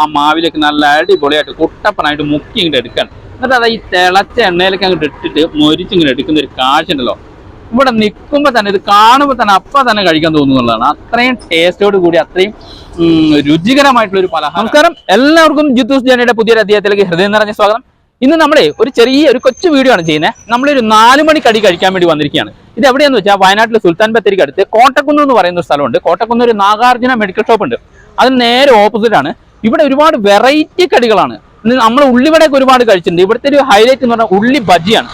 ആ മാവിലേക്ക് നല്ല അടിപൊളിയായിട്ട് കുട്ടപ്പനായിട്ട് മുക്കി ഇങ്ങോട്ട് എടുക്കാൻ. എന്നിട്ട് അത് ഈ തിളച്ച എണ്ണയിലേക്ക് അങ്ങോട്ട് ഇട്ടിട്ട് മൊരിച്ച് ഇങ്ങനെ എടുക്കുന്ന ഒരു കാഴ്ചയുണ്ടല്ലോ. ഇവിടെ നിൽക്കുമ്പോൾ തന്നെ ഇത് കാണുമ്പോൾ തന്നെ അപ്പം തന്നെ കഴിക്കാൻ തോന്നുന്നുള്ളതാണ്. അത്രയും ടേസ്റ്റോട് കൂടി അത്രയും രുചികരമായിട്ടുള്ള ഒരു പലഹാരം. നമസ്കാരം. എല്ലാവർക്കും ജിത്തൂസ് ജനയുടെ പുതിയൊരു അധ്യായത്തിലേക്ക് ഹൃദയം നിറഞ്ഞ സ്വാഗതം. ഇന്ന് നമ്മളെ ഒരു ചെറിയ ഒരു കൊച്ചു വീഡിയോ ആണ് ചെയ്യുന്നത്. നമ്മളൊരു നാല് മണി കടി കഴിക്കാൻ വേണ്ടി വന്നിരിക്കുകയാണ്. ഇത് എവിടെയാന്ന് വെച്ചാൽ വയനാട്ടിലെ സുൽത്താൻ ബത്തേരിക്ക് അടുത്ത് കോട്ടക്കുന്ന് എന്ന് പറയുന്ന ഒരു സ്ഥലമുണ്ട്. കോട്ടക്കുന്ന് ഒരു നാഗാർജുന മെഡിക്കൽ ഷോപ്പ് ഉണ്ട്. അതിന് നേരെ ഓപ്പോസിറ്റ് ആണ്. ഇവിടെ ഒരുപാട് വെറൈറ്റി കടികളാണ്. നമ്മൾ ഉള്ളിവടയൊക്കെ ഒരുപാട് കഴിച്ചിട്ടുണ്ട്. ഇവിടുത്തെ ഒരു ഹൈലൈറ്റ് എന്ന് പറഞ്ഞാൽ ഉള്ളി ബജിയാണ്.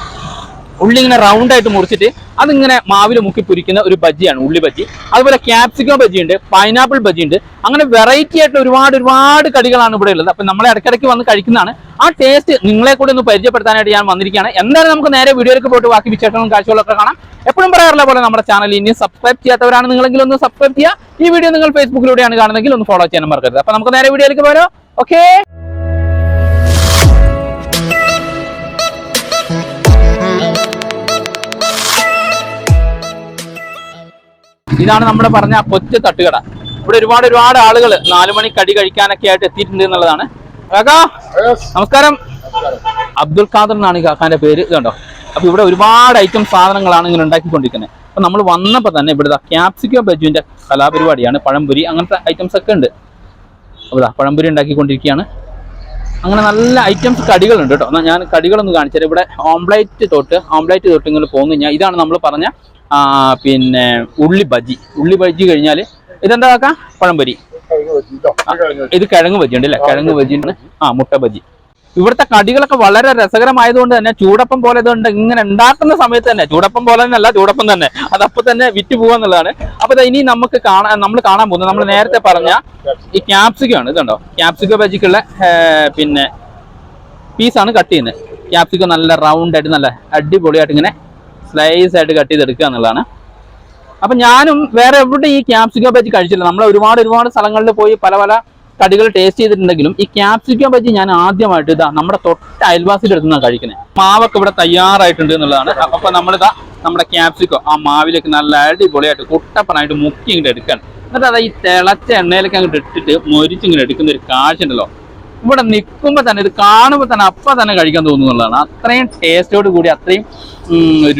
ഉള്ളി ഇങ്ങനെ റൗണ്ട് ആയിട്ട് മുറിച്ചിട്ട് അതിങ്ങനെ മാവിൽ മുക്കി പൊരിക്കുന്ന ഒരു ബജിയാണ് ഉള്ളി ബജി. അതുപോലെ ക്യാപ്സിക്കോ ബജി ഉണ്ട് പൈനാപ്പിൾ ബജി ഉണ്ട്. അങ്ങനെ വെറൈറ്റി ആയിട്ട് ഒരുപാട് ഒരുപാട് കടികളാണ് ഇവിടെ ഉള്ളത്. അപ്പൊ നമ്മളെ ഇടയ്ക്കിടയ്ക്ക് വന്ന് കഴിക്കുന്നതാണ്. ആ ടേസ്റ്റ് നിങ്ങളെ കൂടി ഒന്ന് പരിചയപ്പെടുത്താനായിട്ട് ഞാൻ വന്നിരിക്കുകയാണ്. എന്തായാലും നമുക്ക് നേരെ വീഡിയോയിലേക്ക് പോയിട്ട് ബാക്കി വിശേഷങ്ങളും കാഴ്ചകളൊക്കെ കാണാം. എപ്പോഴും പറയാറുള്ള പോലെ നമ്മുടെ ചാനൽ ഇനി സബ്സ്ക്രൈബ് ചെയ്യാത്തവരാണ് നിങ്ങളെങ്കിലും ഒന്ന് സബ്സ്ക്രൈബ് ചെയ്യുക. ഈ വീഡിയോ നിങ്ങൾ ഫേസ്ബുക്കിലൂടെയാണ് കാണുന്നതെങ്കിൽ ഒന്ന് ഫോളോ ചെയ്യാൻ മറക്കരുത്. അപ്പൊ നമുക്ക് നേരെ വീഡിയോയിലേക്ക് പോരോ. ഓക്കേ ഇതാണ് നമ്മുടെ പറഞ്ഞ കൊച്ചു തട്ടുകട. ഇവിടെ ഒരുപാട് ഒരുപാട് ആളുകൾ നാലു മണി കടി കഴിക്കാനൊക്കെ ആയിട്ട് എത്തിയിട്ടുണ്ട് എന്നുള്ളതാണ്. കാക്കാ നമസ്കാരം. അബ്ദുൽ ഖാദർ എന്നാണ് ഈ കാക്കാന്റെ പേര് ഇതുണ്ടോ? അപ്പൊ ഇവിടെ ഒരുപാട് ഐറ്റം സാധനങ്ങളാണ് ഇങ്ങനെ ഉണ്ടാക്കിക്കൊണ്ടിരിക്കുന്നത്. അപ്പൊ നമ്മൾ വന്നപ്പോ തന്നെ ഇവിടെ ക്യാപ്സിക്കോ ബജുവിന്റെ കലാപരിപാടിയാണ് പഴംപൊരി അങ്ങനത്തെ ഐറ്റംസ് ഒക്കെ ഉണ്ട്. അപ്പൊ പഴംപുരി പഴംപൊരി ഉണ്ടാക്കിക്കൊണ്ടിരിക്കുകയാണ്. അങ്ങനെ നല്ല ഐറ്റംസ് കടികളുണ്ട് കേട്ടോ. എന്നാൽ ഞാൻ കടികളൊന്ന് കാണിച്ചു തരാം. ഇവിടെ ഓംപ്ലേറ്റ് തൊട്ട് ഓംപ്ലേറ്റ് തൊട്ട് ഇങ്ങനെ പോകുന്നു. കഴിഞ്ഞാൽ ഇതാണ് നമ്മൾ പറഞ്ഞ പിന്നെ ഉള്ളി ബജി. ഉള്ളി ബജി കഴിഞ്ഞാൽ ഇതെന്താ കാക്ക? പഴംപൊരി. ഇത് കിഴങ്ങ് ബജി ഉണ്ട് അല്ലേ കിഴങ്ങ് ബജി. ഉണ്ട് ആ മുട്ട ബജി. ഇവിടുത്തെ കടികളൊക്കെ വളരെ രസകരമായതുകൊണ്ട് തന്നെ ചൂടപ്പം പോലെ ഇതുണ്ട് ഇങ്ങനെ ഉണ്ടാക്കുന്ന സമയത്ത് തന്നെ ചൂടപ്പം പോലെ തന്നെയല്ല ചൂടപ്പം തന്നെ. അതപ്പം തന്നെ വിറ്റ് പോവാന്നുള്ളതാണ് അപ്പൊ ഇനി നമുക്ക് കാണാൻ നമ്മൾ കാണാൻ പോകുന്നത് നമ്മൾ നേരത്തെ പറഞ്ഞ ഈ ക്യാപ്സിക്കോ ആണ് ഇതുണ്ടോ ക്യാപ്സിക്കോ ബജിക്കുള്ള പിന്നെ പീസാണ് കട്ട് ചെയ്യുന്നത് ക്യാപ്സിക്കോ നല്ല റൗണ്ട് ആയിട്ട് നല്ല അടിപൊളിയായിട്ട് ഇങ്ങനെ സ്ലൈസ് ആയിട്ട് കട്ട് ചെയ്തെടുക്കുക എന്നുള്ളതാണ്. അപ്പൊ ഞാനും വേറെ എവിടെ ഈ ക്യാപ്സിക്കോ ബജി കഴിച്ചില്ല നമ്മൾ ഒരുപാട് ഒരുപാട് സ്ഥലങ്ങളിൽ പോയി പല പല കടികൾ ടേസ്റ്റ് ചെയ്തിട്ടുണ്ടെങ്കിലും ഈ ക്യാപ്സിക്കം പറ്റി ഞാൻ ആദ്യമായിട്ട് ഇതാ നമ്മുടെ തൊട്ട അയൽവാസിയുടെ അടുത്ത് നിന്നാണ് കഴിക്കുന്നത് മാവൊക്കെ ഇവിടെ തയ്യാറായിട്ടുണ്ട് എന്നുള്ളതാണ്. അപ്പൊ നമ്മളിതാ നമ്മുടെ ക്യാപ്സിക്കോ ആ മാവിലേക്ക് നല്ല അടിപൊളിയായിട്ട് കുട്ടപ്പനായിട്ട് മുക്കി ഇങ്ങോട്ട് എടുക്കാൻ എന്നിട്ട് അതാ ഈ തിളച്ച എണ്ണയിലൊക്കെ അങ്ങോട്ട് ഇട്ടിട്ട് മൊരിച്ചിങ്ങനെ എടുക്കുന്ന ഒരു കാഴ്ച ഉണ്ടല്ലോ. ഇവിടെ നിൽക്കുമ്പോൾ തന്നെ ഇത് കാണുമ്പോൾ തന്നെ അപ്പം തന്നെ കഴിക്കാൻ തോന്നുന്നുള്ളതാണ് അത്രയും ടേസ്റ്റോട് കൂടി അത്രയും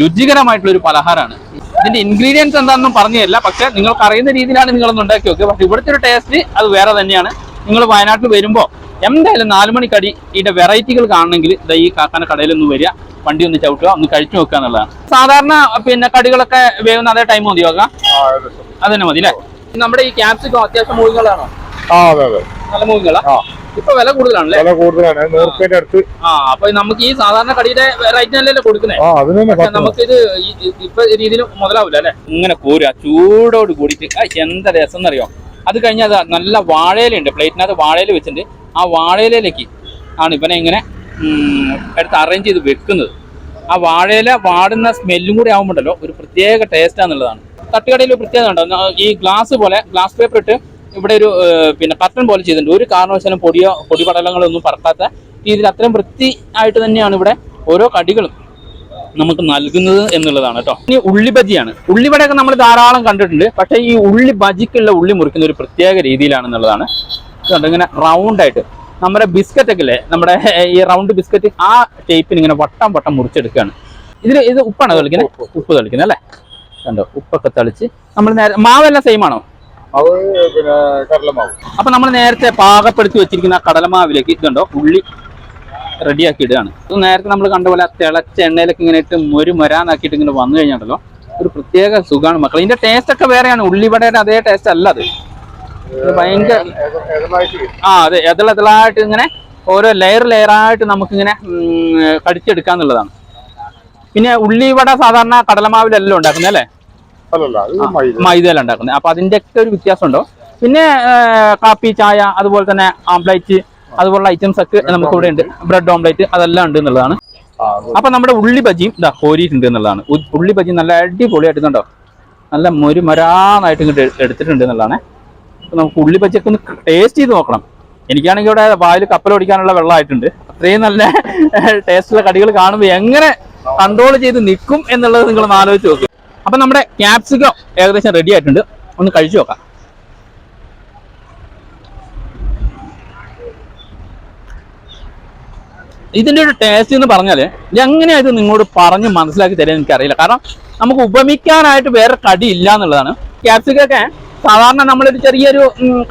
രുചികരമായിട്ടുള്ള ഒരു പലഹാരമാണ്. ഇതിന്റെ ഇൻഗ്രീഡിയൻസ് എന്താണെന്നും പറഞ്ഞു തരില്ല പക്ഷെ നിങ്ങൾക്ക് അറിയുന്ന രീതിയിലാണ് നിങ്ങളൊന്ന് ഉണ്ടാക്കി നോക്കുക പക്ഷെ ഇവിടുത്തെ ഒരു ടേസ്റ്റ് അത് വേറെ തന്നെയാണ്. നിങ്ങൾ വയനാട്ടിൽ വരുമ്പോൾ എന്തായാലും നാല് മണിക്കടി ഇതിന്റെ വെറൈറ്റികൾ കാണണമെങ്കിൽ ദാ ഈ കാക്കാന കടയിൽ ഒന്ന് വരിക വണ്ടി ഒന്ന് ചവിട്ടുക ഒന്ന് കഴിച്ചു നോക്കുക എന്നുള്ളതാണ്. സാധാരണ പിന്നെ കടികളൊക്കെ വേവുന്ന അതേ ടൈം മതി നോക്കാം അത് തന്നെ മതി അല്ലേ നമ്മുടെ ഈ ക്യാപ്സിക്കോ അത്യാവശ്യം മൂവികളാണോ നല്ല മൂവികളാ ഇപ്പൊ വില കൂടുതലാണല്ലേ? വില കൂടുതലാണ്. അടുത്ത്. ആ അപ്പൊ നമുക്ക് ഈ സാധാരണ കടിയുടെ റേറ്റ് അല്ലല്ലോ കൊടുക്കുന്നത് നമുക്ക് ഇത് ഇപ്പൊ രീതിയിൽ മുതലാവില്ല അല്ലെ ഇങ്ങനെ കോരുക ചൂടോട് കൂടിയിട്ട്. എന്താ രസം എന്നറിയോ? അത് കഴിഞ്ഞാൽ നല്ല വാഴയിലുണ്ട് പ്ലേറ്റിനകത്ത് വാഴയിൽ വെച്ചിട്ടുണ്ട്. ആ വാഴയിലേക്ക് ആണ് ഇവനെ ഇങ്ങനെ എടുത്ത് അറേഞ്ച് ചെയ്ത് വെക്കുന്നത്. ആ വാഴയില വാടുന്ന സ്മെല്ലും കൂടി ആകുമ്പോണ്ടല്ലോ ഒരു പ്രത്യേക ടേസ്റ്റ് ആണെന്നുള്ളതാണ് തട്ടുകടയിൽ ഒരു പ്രത്യേകത ഉണ്ടോ? ഈ ഗ്ലാസ് പോലെ ഗ്ലാസ് പേപ്പർ ഇട്ട് ഇവിടെ ഒരു പിന്നെ കർട്ടൻ പോലെ ചെയ്തിട്ടുണ്ട്. ഒരു കാരണവശാലും പൊടിയോ പൊടിപടലങ്ങളോ ഒന്നും പറക്കാത്ത രീതിയിൽ അത്രയും വൃത്തി ആയിട്ട് തന്നെയാണ് ഇവിടെ ഓരോ കടികളും നമുക്ക് നൽകുന്നത് എന്നുള്ളതാണ് കേട്ടോ. ഇനി ഉള്ളി ബജിയാണ്. ഉള്ളിവടയൊക്കെ നമ്മൾ ധാരാളം കണ്ടിട്ടുണ്ട്. പക്ഷേ ഈ ഉള്ളി ബജിക്കുള്ള ഉള്ളി മുറിക്കുന്ന ഒരു പ്രത്യേക രീതിയിലാണെന്നുള്ളതാണ്. കണ്ടോ ഇങ്ങനെ റൗണ്ട് ആയിട്ട് നമ്മുടെ ബിസ്ക്കറ്റ് ഒക്കെ അല്ലേ നമ്മുടെ ഈ റൗണ്ട് ബിസ്ക്കറ്റ് ആ ടൈപ്പിന് ഇങ്ങനെ വട്ടം വട്ടം മുറിച്ചെടുക്കുകയാണ്. ഇതിൽ ഇത് ഉപ്പാണ് തളിക്കുന്നത് ഉപ്പ് തളിക്കുന്നത് അല്ലേ? കണ്ടോ ഉപ്പൊക്കെ തളിച്ച് നമ്മൾ നേരെ മാവെല്ലാം സെയിം ആണോ? അപ്പൊ നമ്മൾ നേരത്തെ പാകപ്പെടുത്തി വെച്ചിരിക്കുന്ന കടലമാവിലേക്ക് ഇതുണ്ടോ ഉള്ളി റെഡിയാക്കി ഇടുകയാണ് ഇത് നേരത്തെ നമ്മൾ കണ്ട പോലെ ആ തിളച്ച എണ്ണയിലൊക്കെ ഇങ്ങനെ ഇട്ട് മൊരു മൊരാന്നാക്കിയിട്ട് ഇങ്ങനെ വന്നു കഴിഞ്ഞാണല്ലോ ഒരു പ്രത്യേക സുഖമാണ് മക്കൾ ഇതിന്റെ ടേസ്റ്റ് ഒക്കെ വേറെയാണ്. ഉള്ളിവടയുടെ അതേ ടേസ്റ്റ് അല്ല അത്. ഭയങ്കര. ആ അതെ. എതിളെതിളായിട്ട് ഇങ്ങനെ ഓരോ ലെയർ ലെയറായിട്ട് നമുക്കിങ്ങനെ കടിച്ചെടുക്കാന്നുള്ളതാണ് പിന്നെ ഉള്ളിവട സാധാരണ കടലമാവിലെല്ലാം ഉണ്ടാക്കുന്നത് അല്ലേ? മൈദയിലാണ് ഉണ്ടാക്കുന്നത്. അപ്പൊ അതിന്റെ ഒക്കെ ഒരു വ്യത്യാസമുണ്ടോ? പിന്നെ കാപ്പി ചായ അതുപോലെ തന്നെ ആംപ്ലേറ്റ് അതുപോലുള്ള ഐറ്റംസ് ഒക്കെ നമുക്ക് ഇവിടെ ഉണ്ട്. ബ്രെഡ് ഓംലേറ്റ് അതെല്ലാം ഉണ്ട് എന്നുള്ളതാണ്. അപ്പൊ നമ്മുടെ ഉള്ളി ബജിയും ഇതാ കോരിയിട്ടുണ്ട് എന്നുള്ളതാണ്. ഉള്ളി ബജി നല്ല അടിപൊളിയായിട്ട് കണ്ടോ? നല്ല മൊരുമരാന്നായിട്ട് ഇങ്ങോട്ട് എടുത്തിട്ടുണ്ട് എന്നുള്ളതാണ്. നമുക്ക് ഉള്ളി ബജിയൊക്കെ ഒന്ന് ടേസ്റ്റ് ചെയ്ത് നോക്കണം. എനിക്കാണെങ്കിൽ ഇവിടെ വായിൽ കപ്പലോടിക്കാനുള്ള വെള്ളമായിട്ടുണ്ട്. അത്രയും നല്ല ടേസ്റ്റുള്ള കടികൾ കാണുമ്പോൾ എങ്ങനെ കൺട്രോൾ ചെയ്ത് നിൽക്കും എന്നുള്ളത് നിങ്ങൾ ആലോചിച്ച് നോക്കും. അപ്പൊ നമ്മുടെ ക്യാപ്സിക്കോ ഏകദേശം റെഡി ആയിട്ടുണ്ട്. ഒന്ന് കഴിച്ചു നോക്കാം. ഇതിന്റെ ഒരു ടേസ്റ്റ് എന്ന് പറഞ്ഞാൽ എങ്ങനെയാ ഇത് നിങ്ങളോട് പറഞ്ഞ് മനസ്സിലാക്കി തരാൻ എനിക്കറിയില്ല. കാരണം നമുക്ക് ഉപമിക്കാനായിട്ട് വേറെ കടി ഇല്ല എന്നുള്ളതാണ്. ക്യാപ്സിക്കൊക്കെ സാധാരണ നമ്മളൊരു ചെറിയൊരു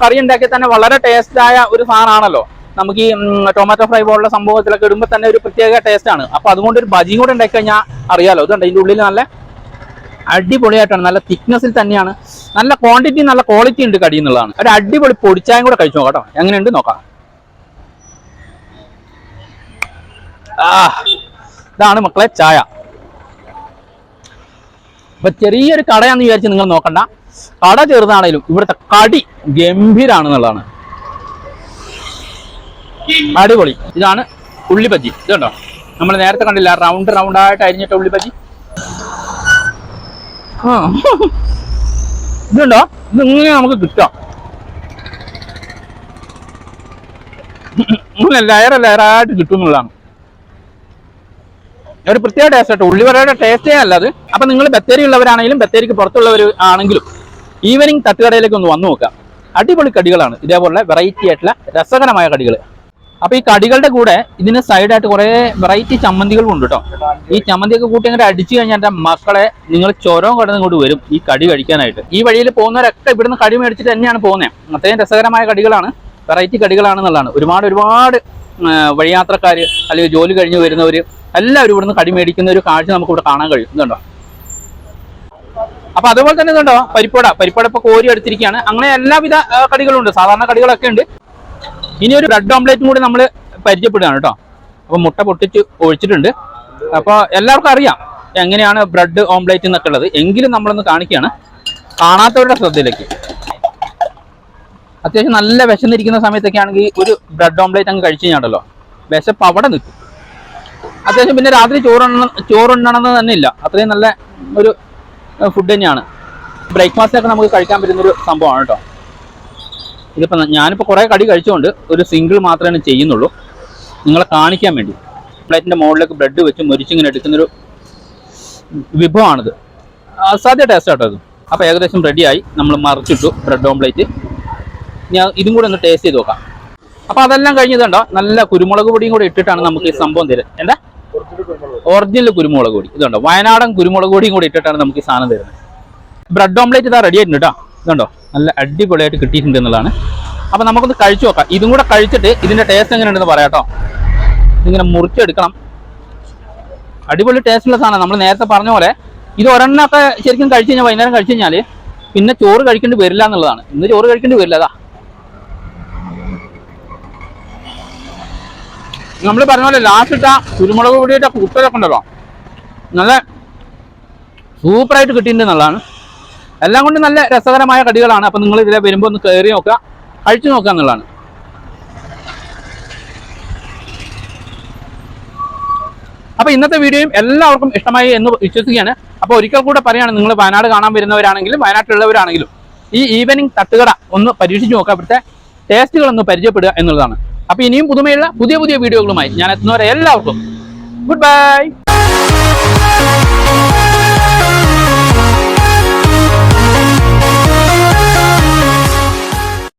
കറി ഉണ്ടാക്കി തന്നെ വളരെ ടേസ്റ്റ് ആയ ഒരു സാധനമാണല്ലോ. നമുക്ക് ഈ ടൊമാറ്റോ ഫ്രൈ പോലുള്ള സംഭവത്തിലൊക്കെ ഇടുമ്പോൾ തന്നെ ഒരു പ്രത്യേക ടേസ്റ്റ് ആണ്. അപ്പൊ അതുകൊണ്ട് ഒരു ബജിയും കൂടെ ഉണ്ടാക്കി കഴിഞ്ഞാൽ അറിയാലോ. ഇതുണ്ട് ഇതിന്റെ ഉള്ളിൽ നല്ല അടിപൊളിയായിട്ടാണ് നല്ല തിക്നെസ്സിൽ തന്നെയാണ്. നല്ല ക്വാണ്ടിറ്റി നല്ല ക്വാളിറ്റി ഉണ്ട് കടി എന്നുള്ളതാണ്. ഒരു അടിപൊളി പൊടിച്ചായും കൂടെ കഴിച്ചു നോക്കാം കേട്ടോ. എങ്ങനെയുണ്ട് നോക്കാം. ആ. ഇതാണ് മക്കളെ ചായ. ഇപ്പൊ ചെറിയൊരു കടയാന്ന് വിചാരിച്ച് നിങ്ങൾ നോക്കണ്ട. കട ചെറുതാണേലും ഇവിടുത്തെ കടി ഗംഭീരാണെന്നുള്ളതാണ്. അടിപൊളി. ഇതാണ് ഉള്ളിബജി. ഇതുണ്ടോ നമ്മൾ നേരത്തെ കണ്ടില്ല റൗണ്ട് റൗണ്ട് ആയിട്ട് അരിഞ്ഞിട്ട ഉള്ളിബജി? ആ. ഇതുണ്ടോ ഇതിങ്ങനെ നമുക്ക് കിട്ടാം. ലയറ ലെയറായിട്ട് കിട്ടും എന്നുള്ളതാണ്. ഒരു പ്രത്യേക ടേസ്റ്റ് കേട്ടോ ഉള്ളിവടയുടെ ടേസ്റ്റേ അല്ല അത്. അപ്പൊ നിങ്ങൾ ബത്തേരി ഉള്ളവരാണെങ്കിലും ബത്തേരിക്ക് പുറത്തുള്ളവർ ആണെങ്കിലും ഈവനിങ് തട്ടുകടയിലേക്ക് ഒന്ന് വന്നു നോക്കാം അടിപൊളി കടികളാണ്. ഇതേപോലെ വെറൈറ്റി ആയിട്ടുള്ള രസകരമായ കടികൾ അപ്പോൾ ഈ കടികളുടെ കൂടെ ഇതിന് സൈഡായിട്ട് കുറേ വെറൈറ്റി ചമ്മന്തികളും ഉണ്ട് കേട്ടോ ഈ ചമ്മന്തിയൊക്കെ കൂട്ടി അങ്ങനെ അടിച്ചു കഴിഞ്ഞാൽ മക്കളെ നിങ്ങൾ ചൊരവും കടന്ന് ഇങ്ങോട്ട് വരും ഈ കടി കഴിക്കാനായിട്ട്. ഈ വഴിയിൽ പോകുന്നവരൊക്കെ ഇവിടുന്ന് കടി മേടിച്ചിട്ട് തന്നെയാണ് പോകുന്നത് അത്രയും രസകരമായ കടികളാണ്. വെറൈറ്റി കടികളാണെന്നുള്ളതാണ്. ഒരുപാട് ഒരുപാട് വഴിയാത്രക്കാർ അല്ലെങ്കിൽ ജോലി കഴിഞ്ഞ് വരുന്നവർ എല്ലാവരും ഇവിടുന്ന് കടി മേടിക്കുന്ന ഒരു കാഴ്ച നമുക്ക് ഇവിടെ കാണാൻ കഴിയും. ഇതുണ്ടോ? അപ്പൊ അതുപോലെ തന്നെ ഇതുണ്ടോ? പരിപ്പട പരിപ്പട ഇപ്പൊ കോരി എടുത്തിരിക്കുകയാണ്. അങ്ങനെ എല്ലാവിധ കടികളും ഉണ്ട് സാധാരണ കടികളൊക്കെ ഉണ്ട്. ഇനി ഒരു ബ്രെഡ് ഓംലേറ്റും കൂടി നമ്മൾ പരിചയപ്പെടുകയാണ് കേട്ടോ. അപ്പൊ മുട്ട പൊട്ടിച്ച് ഒഴിച്ചിട്ടുണ്ട്. അപ്പൊ എല്ലാവർക്കും അറിയാം എങ്ങനെയാണ് ബ്രെഡ് ഓംലേറ്റ് എന്നൊക്കെ ഉള്ളത്. എങ്കിലും നമ്മളൊന്ന് കാണിക്കുകയാണ്. കാണാത്തവരുടെ ശ്രദ്ധയിലേക്ക്. അത്യാവശ്യം നല്ല വിശന്നിരിക്കുന്ന സമയത്തൊക്കെ ആണെങ്കിൽ ഒരു ബ്രെഡ് ഓംലേറ്റ് അങ്ങ് കഴിച്ചു കഴിഞ്ഞാണല്ലോ വിശപ്പ് അവിടെ നിൽക്കും. അത്യാവശ്യം പിന്നെ രാത്രി ചോറുണ്ണ ചോറുണ്ണണമെന്ന് തന്നെ ഇല്ല. അത്രയും നല്ല ഒരു ഫുഡ് തന്നെയാണ്. ബ്രേക്ക്ഫാസ്റ്റ് ഒക്കെ നമുക്ക് കഴിക്കാൻ പറ്റുന്ന ഒരു സംഭവമാണ് കേട്ടോ. ഇതിപ്പോൾ ഞാനിപ്പോൾ കുറേ കടി കഴിച്ചുകൊണ്ട് ഒരു സിംഗിൾ മാത്രമേ ചെയ്യുന്നുള്ളൂ. നിങ്ങളെ കാണിക്കാൻ വേണ്ടി. പ്ലേറ്റിന്റെ മുകളിലേക്ക് ബ്രെഡ് വെച്ച് മുരിച്ചിങ്ങനെ എടുക്കുന്നൊരു വിഭവമാണിത്. അസാധ്യ ടേസ്റ്റ് കേട്ടോ ഇത്. അപ്പോൾ ഏകദേശം റെഡിയായി നമ്മൾ മറിച്ചിട്ടു ബ്രെഡ് ഓംപ്ലേറ്റ് ഞാൻ ഇതും കൂടെ ഒന്ന് ടേസ്റ്റ് ചെയ്ത് നോക്കാം. അപ്പോൾ അതെല്ലാം കഴിഞ്ഞതുണ്ടോ നല്ല കുരുമുളക് പൊടിയും കൂടെ ഇട്ടിട്ടാണ് നമുക്ക് ഈ സംഭവം തരുന്നത്. എന്താ? ഒറിജിനൽ കുരുമുളക് പൊടി. ഇതുണ്ടോ? വയനാടൻ കുരുമുളക് പൊടിയും കൂടി ഇട്ടിട്ടാണ് നമുക്ക് ഈ സാധനം തരുന്നത്. ബ്രെഡ് ഓംലേറ്റ് ഇതാ റെഡി ആയിട്ടുണ്ട് കേട്ടോ. ഇതുണ്ടോ? നല്ല അടിപൊളിയായിട്ട് കിട്ടിയിട്ടുണ്ട് എന്നുള്ളതാണ്. അപ്പോൾ നമുക്കൊന്ന് കഴിച്ചു നോക്കാം. ഇതും കൂടെ കഴിച്ചിട്ട് ഇതിന്റെ ടേസ്റ്റ് എങ്ങനെയുണ്ടെന്ന് പറയാം കേട്ടോ. ഇതിങ്ങനെ മുറിച്ചെടുക്കണം. അടിപൊളി ടേസ്റ്റുള്ള സാധനം. നമ്മൾ നേരത്തെ പറഞ്ഞ പോലെ ഇത് ഒരെണ്ണമൊക്കെ ശരിക്കും കഴിച്ചു കഴിഞ്ഞാൽ വൈകുന്നേരം കഴിച്ചു കഴിഞ്ഞാൽ പിന്നെ ചോറ് കഴിക്കേണ്ടി വരില്ല എന്നുള്ളതാണ്. ഇന്ന് ചോറ് കഴിക്കേണ്ടി വരില്ല അതാ. നമ്മൾ പറഞ്ഞ പോലെ ലാസ്റ്റ് ഇട്ട കുരുമുളക് പൊടിയുടെ കൂട്ടലൊക്കെ ഉണ്ടല്ലോ. നല്ല സൂപ്പറായിട്ട് കിട്ടിയിട്ടുണ്ട് എന്നുള്ളതാണ്. എല്ലാം കൊണ്ട് നല്ല രസകരമായ കടികളാണ്. അപ്പം നിങ്ങൾ ഇതിലെ വരുമ്പോൾ ഒന്ന് കയറി നോക്കുക കഴിച്ചു നോക്കുക എന്നുള്ളതാണ്. അപ്പോൾ ഇന്നത്തെ വീഡിയോയും എല്ലാവർക്കും ഇഷ്ടമായി എന്ന് വിശ്വസിക്കുകയാണ്. അപ്പോൾ ഒരിക്കൽ കൂടെ പറയുകയാണ് നിങ്ങൾ വയനാട് കാണാൻ വരുന്നവരാണെങ്കിലും വയനാട്ടിലുള്ളവരാണെങ്കിലും ഈ ഈവനിങ് തട്ടുകട ഒന്ന് പരീക്ഷിച്ച് നോക്കുക. അവിടുത്തെ ടേസ്റ്റുകളൊന്ന് പരിചയപ്പെടുക എന്നുള്ളതാണ്. അപ്പോൾ ഇനിയും പുതുമയുള്ള പുതിയ പുതിയ വീഡിയോകളുമായി ഞാൻ എത്തുന്നവരെ എല്ലാവർക്കും ഗുഡ് ബൈ.